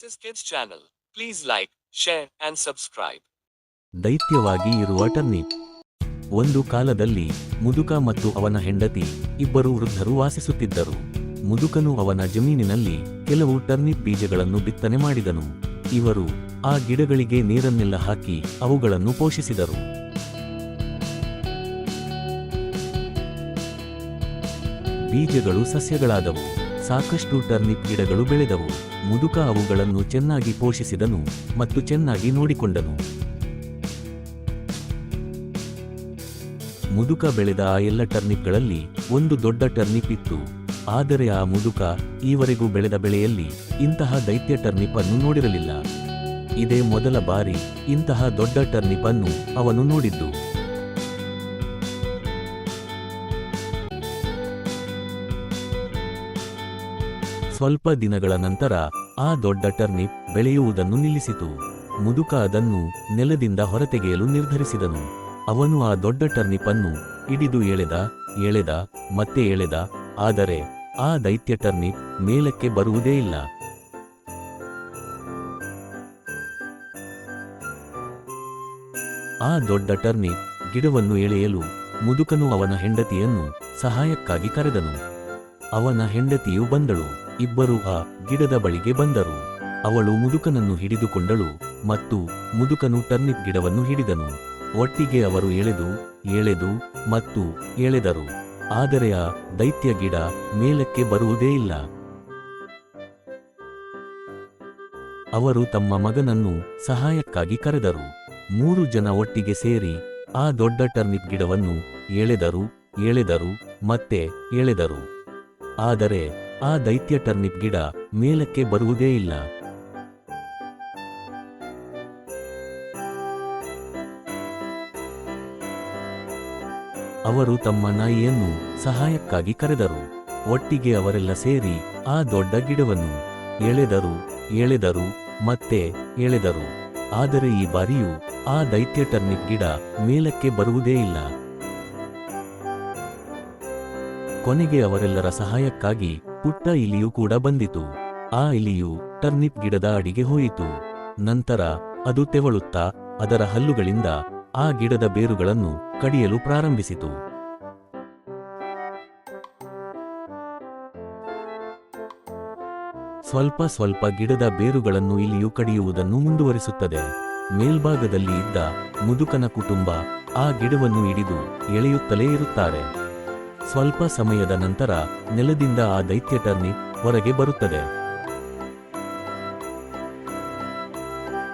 Kids channel. Please like, share, and subscribe. ದೈತ್ಯವಾಗಿ ಇರುವ turnip ಒಂದು ಕಾಲದಲ್ಲಿ ಮುದುಕ ಮತ್ತು ಅವನ ಹೆಂಡತಿ ಇಬ್ಬರು ವೃದ್ಧರು ವಾಸಿಸುತ್ತಿದ್ದರು. ಮುದುಕನು ಅವನ ಜಮೀನಿನಲ್ಲಿ ಕೆಲವು ಟರ್ನಿಪ್ ಬೀಜಗಳನ್ನು ಬಿತ್ತನೆ ಮಾಡಿದನು. ಇವರು ಆ ಗಿಡಗಳಿಗೆ ನೀರನ್ನೆಲ್ಲ ಹಾಕಿ ಅವುಗಳನ್ನು ಪೋಷಿಸಿದರು. ಬೀಜಗಳು ಸಸ್ಯಗಳಾದವು. ಸಾಕಷ್ಟು ಟರ್ನಿಪ್ ಗಿಡಗಳು ಬೆಳೆದವು. ಮುದುಕ ಅವುಗಳನ್ನು ಚೆನ್ನಾಗಿ ಪೋಷಿಸಿದನು ಮತ್ತು ಚೆನ್ನಾಗಿ ನೋಡಿಕೊಂಡನು. ಮುದುಕ ಬೆಳೆದ ಆ ಎಲ್ಲ ಟರ್ನಿಪ್ಗಳಲ್ಲಿ ಒಂದು ದೊಡ್ಡ ಟರ್ನಿಪ್ ಇತ್ತು. ಆದರೆ ಆ ಮುದುಕ ಈವರೆಗೂ ಬೆಳೆದ ಬೆಳೆಯಲ್ಲಿ ಇಂತಹ ದೈತ್ಯ ಟರ್ನಿಪ್ ಅನ್ನು ನೋಡಿರಲಿಲ್ಲ. ಇದೇ ಮೊದಲ ಬಾರಿ ಇಂತಹ ದೊಡ್ಡ ಟರ್ನಿಪ್ ಅನ್ನು ಅವನು ನೋಡಿದ್ದು. ಸ್ವಲ್ಪ ದಿನಗಳ ನಂತರ ಆ ದೊಡ್ಡ ಟರ್ನಿಪ್ ಬೆಳೆಯುವುದನ್ನು ನಿಲ್ಲಿಸಿತು. ಮುದುಕ ಅದನ್ನು ನೆಲದಿಂದ ಹೊರತೆಗೆಯಲು ನಿರ್ಧರಿಸಿದನು. ಅವನು ಆ ದೊಡ್ಡ ಟರ್ನಿಪ್ ಅನ್ನು ಹಿಡಿದು ಎಳೆದ ಎಳೆದ, ಮತ್ತೆ ಎಳೆದ, ಆದರೆ ಆ ದೈತ್ಯ ಟರ್ನಿಪ್ ಮೇಲಕ್ಕೆ ಬರುವುದೇ ಇಲ್ಲ. ಆ ದೊಡ್ಡ ಟರ್ನಿಪ್ ಗಿಡವನ್ನು ಎಳೆಯಲು ಮುದುಕನು ಅವನ ಹೆಂಡತಿಯನ್ನು ಸಹಾಯಕ್ಕಾಗಿ ಕರೆದನು. ಅವನ ಹೆಂಡತಿಯು ಬಂದಳು. ಇಬ್ಬರು ಆ ಗಿಡದ ಬಳಿಗೆ ಬಂದರು. ಅವಳು ಮುದುಕನನ್ನು ಹಿಡಿದುಕೊಂಡಳು ಮತ್ತು ಮುದುಕನು ಟರ್ನಿಪ್ ಗಿಡವನ್ನು ಹಿಡಿದನು. ಒಟ್ಟಿಗೆ ಅವರು ಎಳೆದು ಎಳೆದು ಮತ್ತು ಎಳೆದರು. ಆದರೆ ಆ ದೈತ್ಯ ಗಿಡ ಮೇಲಕ್ಕೆ ಬರುವುದೇ ಇಲ್ಲ. ಅವರು ತಮ್ಮ ಮಗನನ್ನು ಸಹಾಯಕ್ಕಾಗಿ ಕರೆದರು. ಮೂರು ಜನ ಒಟ್ಟಿಗೆ ಸೇರಿ ಆ ದೊಡ್ಡ ಟರ್ನಿಪ್ ಗಿಡವನ್ನು ಎಳೆದರು ಎಳೆದರು ಮತ್ತೆ ಎಳೆದರು. ಆದರೆ ಆ ದೈತ್ಯ ಟರ್ನಿಪ್ ಗಿಡ ಮೇಲಕ್ಕೆ ಬರುವುದೇ ಇಲ್ಲ. ಅವರು ತಮ್ಮ ನಾಯಿಯನ್ನು ಸಹಾಯಕ್ಕಾಗಿ ಕರೆದರು. ಒಟ್ಟಿಗೆ ಅವರೆಲ್ಲ ಸೇರಿ ಆ ದೊಡ್ಡ ಗಿಡವನ್ನು ಎಳೆದರು ಎಳೆದರು ಮತ್ತೆ ಎಳೆದರು. ಆದರೆ ಈ ಬಾರಿಯೂ ಆ ದೈತ್ಯ ಟರ್ನಿಪ್ ಗಿಡ ಮೇಲಕ್ಕೆ ಬರುವುದೇ ಇಲ್ಲ. ಕೊನೆಗೆ ಅವರೆಲ್ಲರ ಸಹಾಯಕ್ಕಾಗಿ ಪುಟ್ಟ ಇಲಿಯು ಕೂಡ ಬಂದಿತು. ಆ ಇಲಿಯು ಟರ್ನಿಪ್ ಗಿಡದ ಅಡಿಗೆ ಹೋಯಿತು. ನಂತರ ಅದು ತೆವಳುತ್ತಾ ಅದರ ಹಲ್ಲುಗಳಿಂದ ಆ ಗಿಡದ ಬೇರುಗಳನ್ನು ಕಡಿಯಲು ಪ್ರಾರಂಭಿಸಿತು. ಸ್ವಲ್ಪ ಸ್ವಲ್ಪ ಗಿಡದ ಬೇರುಗಳನ್ನು ಇಲಿಯು ಕಡಿಯುವುದನ್ನು ಮುಂದುವರಿಸುತ್ತದೆ. ಮೇಲ್ಭಾಗದಲ್ಲಿ ಇದ್ದ ಮುದುಕನ ಕುಟುಂಬ ಆ ಗಿಡವನ್ನು ಹಿಡಿದು ಎಳೆಯುತ್ತಲೇ ಇರುತ್ತಾರೆ. ಸ್ವಲ್ಪ ಸಮಯದ ನಂತರ ನೆಲದಿಂದ ಆ ದೈತ್ಯ ಟರ್ನಿ ಹೊರಗೆ ಬರುತ್ತದೆ.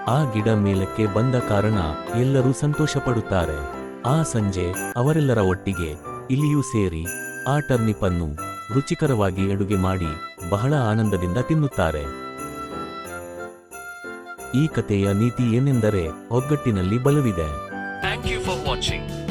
ಆ ಗಿಡ ಮೇಲಕ್ಕೆ ಬಂದ ಕಾರಣ ಎಲ್ಲರೂ ಸಂತೋಷಪಡುತ್ತಾರೆ. ಆ ಸಂಜೆ ಅವರೆಲ್ಲರ ಒಟ್ಟಿಗೆ ಇಲ್ಲಿಯೂ ಸೇರಿ ಆ ಟರ್ನಿಪ್ ಅನ್ನು ರುಚಿಕರವಾಗಿ ಅಡುಗೆ ಮಾಡಿ ಬಹಳ ಆನಂದದಿಂದ ತಿನ್ನುತ್ತಾರೆ. ಈ ಕಥೆಯ ನೀತಿ ಏನೆಂದರೆ ಒಗ್ಗಟ್ಟಿನಲ್ಲಿ ಬಲವಿದೆ. Thank you for watching.